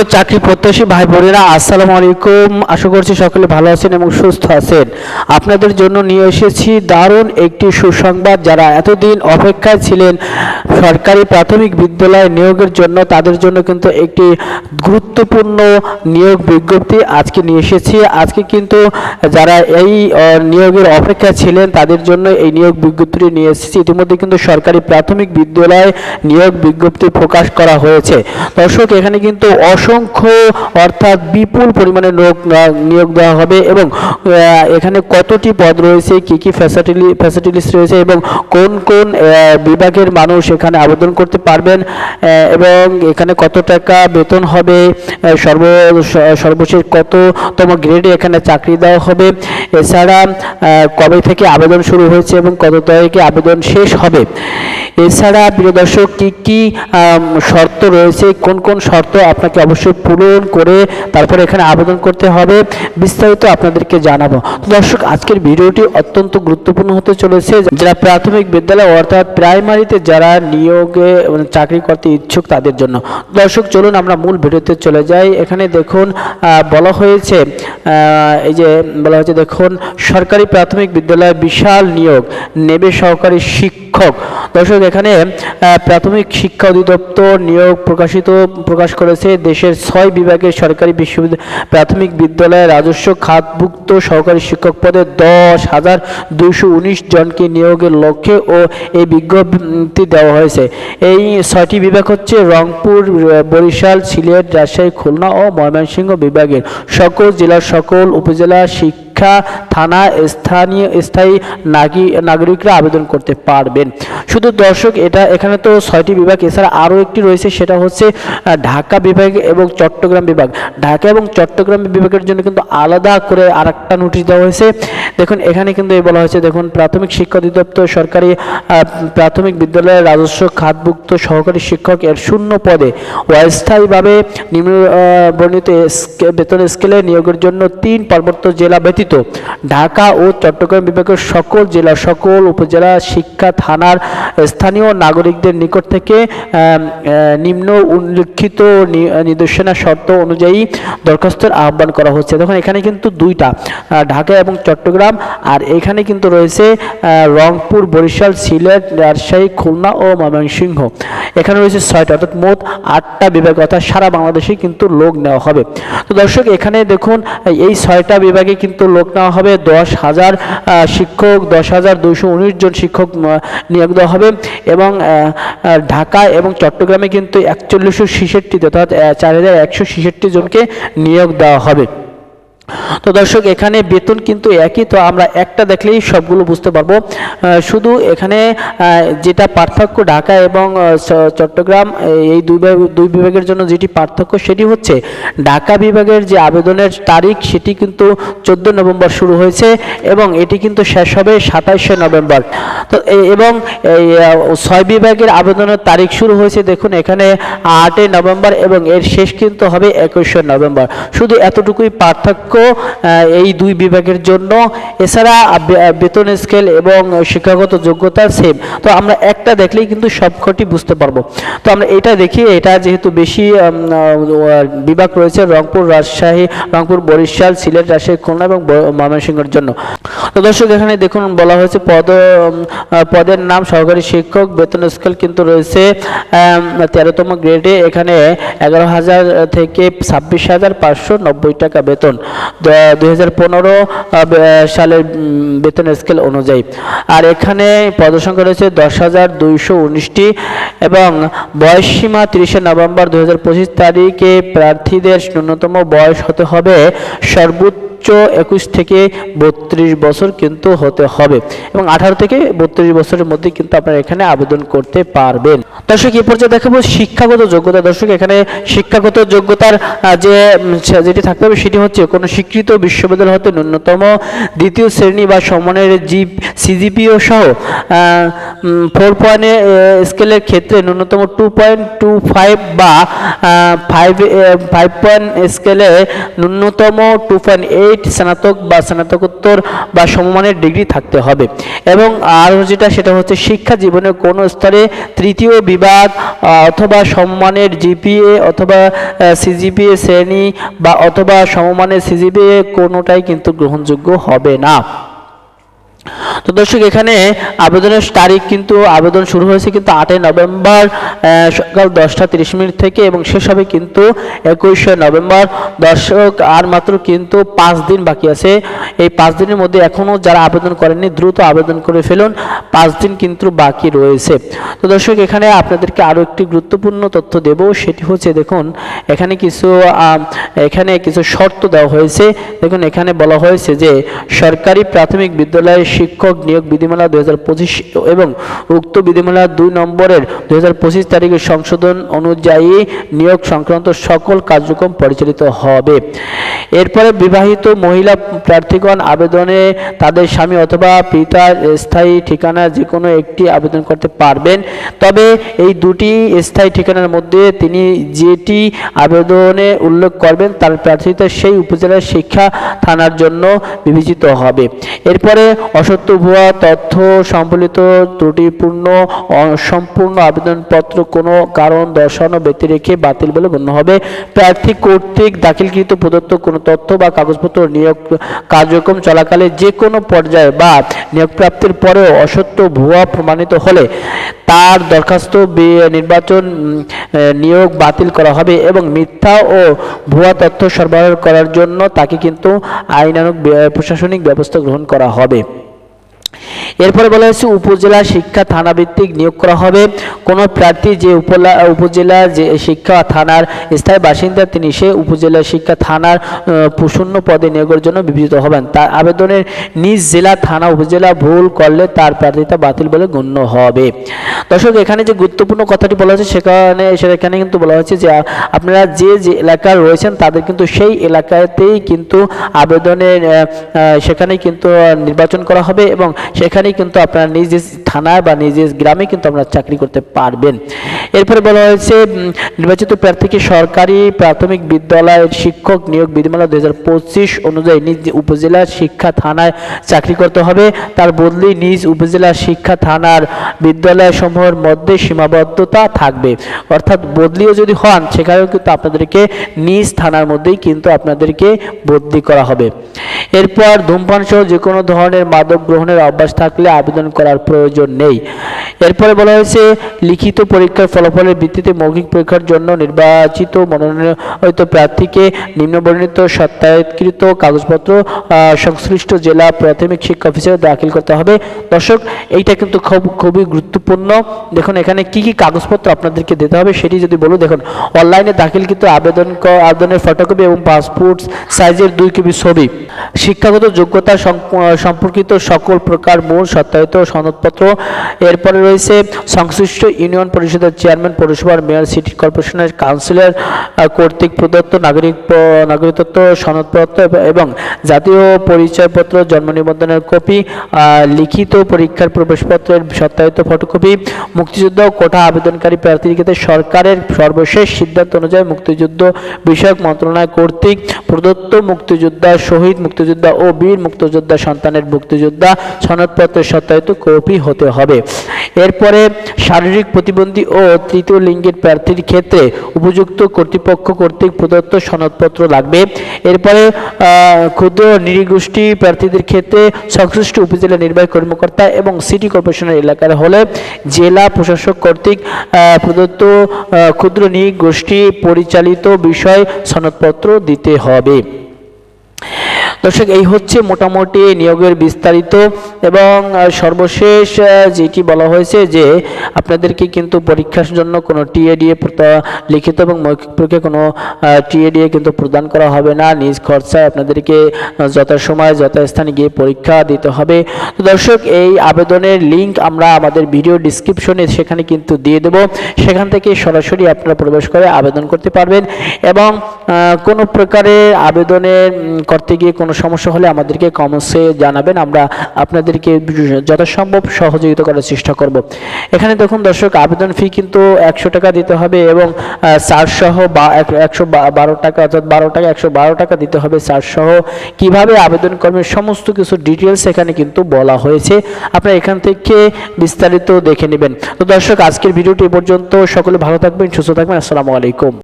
প্রিয় চাকরি প্রত্যাশী ভাই বোনেরা আসসালামু আলাইকুম। আশা করছি সকলে ভালো আছেন এবং সুস্থ আছেন। আপনাদের জন্য নিয়ে এসেছি দারুণ একটি সুসংবাদ যারা এতদিন অপেক্ষায় ছিলেন সরকারি প্রাথমিক বিদ্যালয় নিয়োগের জন্য, তাদের জন্য কিন্তু একটি গুরুত্বপূর্ণ নিয়োগ বিজ্ঞপ্তি আজকে নিয়ে এসেছি। আজকে কিন্তু যারা এই নিয়োগের অপেক্ষা ছিলেন, তাদের জন্য এই নিয়োগ বিজ্ঞপ্তিটি নিয়ে এসেছি। ইতিমধ্যে কিন্তু সরকারি প্রাথমিক বিদ্যালয়ে নিয়োগ বিজ্ঞপ্তি প্রকাশ করা হয়েছে। দর্শক, এখানে কিন্তু অসংখ্য, অর্থাৎ বিপুল পরিমাণে লোক নিয়োগ দেওয়া হবে এবং এখানে কতটি পদ রয়েছে, কি কি ফ্যাসিলিটি ফ্যাসিলিটিস রয়েছে এবং কোন কোন বিভাগের মানুষ এখানে আবেদন করতে পারবেন এবং এখানে কত টাকা বেতন হবে সর্ব, সর্বশেষ কততম গ্রেডে এখানে চাকরি দেওয়া হবে, এছাড়া কবে থেকে আবেদন শুরু হয়েছে এবং কত তারিখে আবেদন শেষ হবে। এছাড়া প্রিয় দর্শক, কী কী শর্ত রয়েছে, কোন কোন শর্ত আপনাকে অবশ্যই পূরণ করে তারপরে এখানে আবেদন করতে হবে, বিস্তারিত আপনাদেরকে জানাব। তো দর্শক, আজকের ভিডিওটি অত্যন্ত গুরুত্বপূর্ণ হতে চলেছে। যারা প্রাথমিক বিদ্যালয় অর্থাৎ প্রাইমারিতে যারা নিয়োগে মানে চাকরি করতে ইচ্ছুক তাদের জন্য। দর্শক, চলুন আমরা মূল ভিডিওতে চলে যাই। এখানে দেখুন বলা হয়েছে এই যে বলা হয়েছে, দেখুন, সরকারি প্রাথমিক বিদ্যালয়ে বিশাল নিয়োগ, নেবে সহকারী শিক্ষক। দর্শক, এখানে প্রাথমিক শিক্ষা অধিদপ্তর নিয়োগ প্রকাশিত, প্রকাশ করেছে দেশের ছয় বিভাগের সরকারি বিশ্ববিদ্যালয়, প্রাথমিক বিদ্যালয়ে রাজস্ব খাতভুক্ত সহকারী শিক্ষক পদে দশ হাজার দুইশো উনিশ জনকে নিয়োগের লক্ষ্যে ও এই বিজ্ঞপ্তি দেওয়া হয়েছে। এই ছয়টি বিভাগ হচ্ছে রংপুর, বরিশাল, সিলেট, রাজশাহী, খুলনা ও ময়মনসিংহ বিভাগের। সকল জেলার সকল উপজেলা শিক্ষা থানা, স্থানীয়, স্থায়ী নাগি, নাগরিকরা আবেদন করতে পারবেন। শুধু দর্শক, এটা এখানে তো ছয়টি বিভাগ, এছাড়া আরও একটি রয়েছে, সেটা হচ্ছে ঢাকা বিভাগ এবং চট্টগ্রাম বিভাগ। ঢাকা এবং চট্টগ্রাম বিভাগের জন্য কিন্তু আলাদা করে আর একটা নোটিশ দেওয়া হয়েছে। দেখুন, এখানে কিন্তু এই বলা হয়েছে, দেখুন, প্রাথমিক শিক্ষা অধিদপ্তর, সরকারি প্রাথমিক বিদ্যালয়ের রাজস্ব খাতভুক্ত সহকারী শিক্ষক এর শূন্য পদে অস্থায়ীভাবে নিম্ন বর্ণিত বেতন স্কেলে নিয়োগের জন্য তিন পার্বত্য জেলা ব্যতীত ঢাকা ও চট্টগ্রাম বিভাগের সকল জেলা, সকল উপজেলা, শিক্ষা থানার স্থানীয় নাগরিকদের নিকট থেকে নিম্ন উল্লিখিত নির্দেশনা শর্ত অনুযায়ী দরখাস্তের আহ্বান করা হচ্ছে। দেখুন, এখানে কিন্তু দুইটা ঢাকা এবং চট্টগ্রাম, আর এখানে কিন্তু রয়েছে রংপুর, বরিশাল, সিলেট, রাজশাহী, খুলনা ও ময়মনসিংহ। এখানে রয়েছে ছয়টা, অর্থাৎ মোট আটটা বিভাগ, অর্থাৎ সারা বাংলাদেশে কিন্তু লোক নেওয়া হবে। তো দর্শক, এখানে দেখুন, এই ছয়টা বিভাগে কিন্তু লোক নেওয়া হবে। দশ হাজার শিক্ষক, দশ হাজার দুশো উনিশ জন শিক্ষক নিয়োগ দেওয়া হবে এবং ঢাকা এবং চট্টগ্রামে কিন্তু একচল্লিশশো ছেষট্টি অর্থাৎ চার হাজার একশো ছেষট্টি জনকে নিয়োগ দেওয়া হবে। তো দর্শক, এখানে বেতন কিন্তু একই, তো আমরা একটা দেখলেই সবগুলো বুঝতে পারব। শুধু এখানে যেটা পার্থক্য ঢাকা এবং চট্টগ্রাম, এই দুই দুই বিভাগের জন্য যেটি পার্থক্য সেটি হচ্ছে ঢাকা বিভাগের যে আবেদনের তারিখ, সেটি কিন্তু চোদ্দ নভেম্বর শুরু হয়েছে এবং এটি কিন্তু শেষ হবে সাতাইশে নভেম্বর। তো এবং ছয় বিভাগের আবেদনের তারিখ শুরু হয়েছে, দেখুন, এখানে আটই নভেম্বর এবং এর শেষ কিন্তু হবে একুশে নভেম্বর। শুধু এতটুকুই পার্থক্য এই দুই বিভাগের জন্য। এছাড়া বেতন স্কেল এবং শিক্ষাগত যোগ্যতা সেম তো আমরা একটা দেখলেই কিন্তু সবকটি বুঝতে পারব। তো আমরা এটা দেখি, এটা যেহেতু বেশি বিভাগ রয়েছে রংপুর, রাজশাহী, রংপুর, বরিশাল, সিলেট, রাজশাহী, খুলনা এবং ময়মনসিংহের জন্য। তো দর্শক, এখানে দেখুন, বলা হয়েছে পদ পদের নাম সহকারী শিক্ষক, বেতন স্কেল কিন্তু রয়েছে তেরোতম গ্রেডে এখানে এগারো হাজার থেকে ছাব্বিশ হাজার পাঁচশো নব্বই টাকা বেতন। দুই হাজার পনেরো সালের বেতন স্কেল অনুযায়ী। আর এখানে পদসংখ্যা রয়েছে দশ হাজার দুইশো উনিশটি এবং বয়স সীমা তিরিশে নভেম্বর দু হাজার পঁচিশ তারিখে প্রার্থীদের ন্যূনতম বয়স হতে হবে সর্বোচ্চ একুশ থেকে বত্রিশ বছর কিন্তু হতে হবে এবং আঠারো থেকে বত্রিশ বছরের মধ্যে কিন্তু আপনারা এখানে আবেদন করতে পারবেন। দর্শক এই পর্যায়ে দেখাবো শিক্ষাগত যোগ্যতা। দর্শক, এখানে শিক্ষাগত যোগ্যতার যে যেটি থাকতে হবে সেটি হচ্ছে কোনো স্বীকৃত বিশ্ববিদ্যালয় হতে ন্যূনতম দ্বিতীয় শ্রেণি বা সমানের জি, সিজিপিও সহ ফোর পয়েন্ট স্কেলের ক্ষেত্রে ন্যূনতম টু পয়েন্ট টু ফাইভ বা ফাইভ ফাইভ পয়েন্ট স্কেলে ন্যূনতম টু পয়েন্ট এইট স্নাতক বা স্নাতকোত্তর বা সমমানের ডিগ্রি থাকতে হবে। এবং আর যেটা, সেটা হচ্ছে শিক্ষা জীবনের কোনো স্তরে তৃতীয় বিভাগ অথবা সমমানের জিপিএ অথবা সিজিপিএ শ্রেণি বা অথবা সমমানের সিজিপিএ কোনোটাই কিন্তু গ্রহণযোগ্য হবে না। তো দর্শক, এখানে আবেদনের তারিখ কিন্তু আবেদন শুরু হয়েছে কিন্তু আটই নভেম্বর সকাল দশটা তিরিশ মিনিট থেকে এবং শেষ হবে কিন্তু একুশে নভেম্বর। দর্শক, আর মাত্র কিন্তু পাঁচ দিন বাকি আছে। এই পাঁচ দিনের মধ্যে এখনও যারা আবেদন করেননি, দ্রুত আবেদন করে ফেলুন। পাঁচ দিন কিন্তু বাকি রয়েছে। তো দর্শক, এখানে আপনাদেরকে আরও একটি গুরুত্বপূর্ণ তথ্য দেব। সেটি হচ্ছে, দেখুন, এখানে কিছু এখানে কিছু শর্ত দেওয়া হয়েছে। দেখুন, এখানে বলা হয়েছে যে, সরকারি প্রাথমিক বিদ্যালয়ের শিক্ষক নিয়োগ বিধিমালা দুই হাজার পঁচিশ এবং উক্ত বিধিমালা দুই নম্বরের দুই তারিখে সংশোধন অনুযায়ী নিয়োগ সংক্রান্ত সকল কার্যক্রম পরিচালিত হবে। এরপরে বিবাহিত মহিলা প্রার্থীগণ আবেদনে তাদের স্বামী অথবা পিতার স্থায়ী ঠিকানা যে কোনো একটি আবেদন করতে পারবেন। তবে এই দুটি স্থায়ী ঠিকানার মধ্যে তিনি যেটি আবেদনে উল্লেখ করবেন তার প্রার্থিতা সেই উপজেলার শিক্ষা থানার জন্য বিবেচিত হবে। এরপরে অসত্য ভুয়া তথ্য সম্বলিত ত্রুটিপূর্ণ অসম্পূর্ণ আবেদনপত্র কোনো কারণ দর্শানো ব্যক্তি রেখে বাতিল বলে গণ্য হবে। প্রার্থী কর্তৃক দাখিলকৃত প্রদত্ত কোনো তথ্য বা কাগজপত্র নিয়োগ কার্যক্রম চলাকালে যে কোনো পর্যায়ে বা নিয়োগপ্রাপ্তির পরেও অসত্য ভুয়া প্রমাণিত হলে তার দরখাস্ত নির্বাচন নিয়োগ বাতিল করা হবে এবং মিথ্যা ও ভুয়া তথ্য সরবরাহ করার জন্য তাকে কিন্তু আইনানুগ বে- প্রশাসনিক ব্যবস্থা গ্রহণ করা হবে। এরপরে বলা হয়েছে, উপজেলা শিক্ষা থানা ভিত্তিক নিয়োগ করা হবে। কোনো প্রার্থী যে উপলা, উপজেলা যে শিক্ষা থানার স্থায়ী বাসিন্দা, তিনি সে উপজেলা শিক্ষা থানার শূন্য পদে নিয়োগের জন্য বিবেচিত হবেন। তার আবেদনের নিজ জেলা থানা উপজেলা ভুল করলে তার প্রার্থিতা বাতিল বলে গণ্য হবে। দর্শক, এখানে যে গুরুত্বপূর্ণ কথাটি বলা হয়েছে, সেখানে সেখানে কিন্তু বলা হয়েছে যে, আপনারা যে যে এলাকার রয়েছেন, তাদের কিন্তু সেই এলাকাতেই কিন্তু আবেদনের সেখানেই কিন্তু নির্বাচন করা হবে এবং সেখানেই কিন্তু আপনারা নিজ থানায় বা নিজ গ্রামে কিন্তু আপনারা চাকরি করতে পারবেন। এরপরে বলা হয়েছে নির্বাচিত প্রার্থীকে সরকারি প্রাথমিক বিদ্যালয়ের শিক্ষক নিয়োগ বিধিমালা দু পঁচিশ অনুযায়ী নিজ উপজেলার শিক্ষা থানায় চাকরি করতে হবে। তার বদলি নিজ উপজেলা শিক্ষা থানার বিদ্যালয় সমূহের মধ্যে সীমাবদ্ধতা থাকবে। অর্থাৎ বদলিও যদি হন, সেখানেও কিন্তু আপনাদেরকে নিজ থানার মধ্যেই কিন্তু আপনাদেরকে বদলি করা হবে। এরপর ধূমপান সহ যে কোনো ধরনের মাদক গ্রহণের অভ্যাস থাকলে আবেদন করার প্রয়োজন নেই। এরপরে বলা হয়েছে, লিখিত পরীক্ষার ফলাফলের ভিত্তিতে মৌখিক পরীক্ষার জন্য নির্বাচিত মনোনীত প্রার্থীকে নিম্নবর্ণিত সত্যায়িতকৃত কাগজপত্র সংশ্লিষ্ট জেলা প্রাথমিক শিক্ষা অফিসে দাখিল করতে হবে। দর্শক, এইটা কিন্তু খুব, খুবই গুরুত্বপূর্ণ। দেখুন, এখানে কি কি কাগজপত্র আপনাদেরকে দিতে হবে সেটি যদি বলো। দেখুন, অনলাইনে দাখিল দাখিলকৃত আবেদন আবেদনের ফটোকপি এবং পাসপোর্ট সাইজের দুই কপি ছবি। শিক্ষাগত যোগ্যতা সম্পর্কিত সকল প্রকার মূল, সত্যায়িত সনদপত্র। এরপরে রয়েছে সংশ্লিষ্ট ইউনিয়ন পরিষদের চেয়ারম্যান পৌরসভার মেয়র, সিটি কর্পোরেশনের কাউন্সিলর কর্তৃক প্রদত্ত নাগরিক নাগরিকত্ব সনদপত্র এবং জাতীয় পরিচয়পত্র, জন্ম নিবন্ধনের কপি লিখিত পরীক্ষার প্রবেশপত্রের সত্যায়িত ফটোকপি, মুক্তিযুদ্ধ কোটা আবেদনকারী প্রার্থীর ক্ষেত্রে সরকারের সর্বশেষ সিদ্ধান্ত অনুযায়ী মুক্তিযুদ্ধ বিষয়ক মন্ত্রণালয় কর্তৃক প্রদত্ত মুক্তিযোদ্ধা শহীদ মুক্তিযোদ্ধা ও বীর মুক্তিযোদ্ধা সন্তানের মুক্তিযোদ্ধা সনদপত্রের সত্যায়িত কপি হতে হবে। এরপরে শারীরিক প্রতিবন্ধী ও তৃতীয় লিঙ্গের প্রার্থীর ক্ষেত্রে উপযুক্ত কর্তৃপক্ষ কর্তৃক প্রদত্ত সনদপত্র লাগবে। এরপরে ক্ষুদ্র নৃগোষ্ঠী প্রার্থীদের ক্ষেত্রে সংশ্লিষ্ট উপজেলা নির্বাহী কর্মকর্তা এবং সিটি কর্পোরেশনের এলাকার হলে জেলা প্রশাসক কর্তৃক প্রদত্ত ক্ষুদ্র নৃগোষ্ঠী পরিচালিত বিষয় সনদপত্র দিতে হবে। দর্শক, এই হচ্ছে মোটামুটি নিয়োগের বিস্তারিত এবং সর্বশেষ যেটি বলা হয়েছে যে আপনাদেরকে কিন্তু পরীক্ষার জন্য কোনো টিএডিএ লিখিত এবং মৌখিক পরীক্ষায় কোনো টিএডিএ কিন্তু প্রদান করা হবে না। নিজ খরচায় আপনাদেরকে যথাসময়, যথাস্থানে গিয়ে পরীক্ষা দিতে হবে। দর্শক, এই আবেদনের লিঙ্ক আমরা আমাদের ভিডিও ডিসক্রিপশনে সেখানে কিন্তু দিয়ে দেব। সেখান থেকে সরাসরি আপনারা প্রবেশ করে আবেদন করতে পারবেন এবং কোনো প্রকারের আবেদনের করতে গিয়ে কোনো কোনো সমস্যা হলে আমাদেরকে কমেন্টসে জানাবেন। আমরা আপনাদেরকে যথাসম্ভব সহযোগিতা করার চেষ্টা করব। এখানে দেখুন দর্শক, আবেদন ফি কিন্তু একশো টাকা দিতে হবে এবং চার্জ সহ বা একশো বারো টাকা অর্থাৎ বারো টাকা, একশো বারো টাকা দিতে হবে চার্জ সহ। কীভাবে আবেদন করবেন, সমস্ত কিছু ডিটেলস এখানে কিন্তু বলা হয়েছে। আপনারা এখান থেকে বিস্তারিত দেখে নেবেন। তো দর্শক, আজকের ভিডিওটি পর্যন্ত। সকলে ভালো থাকবেন, সুস্থ থাকবেন। আসসালামু আলাইকুম।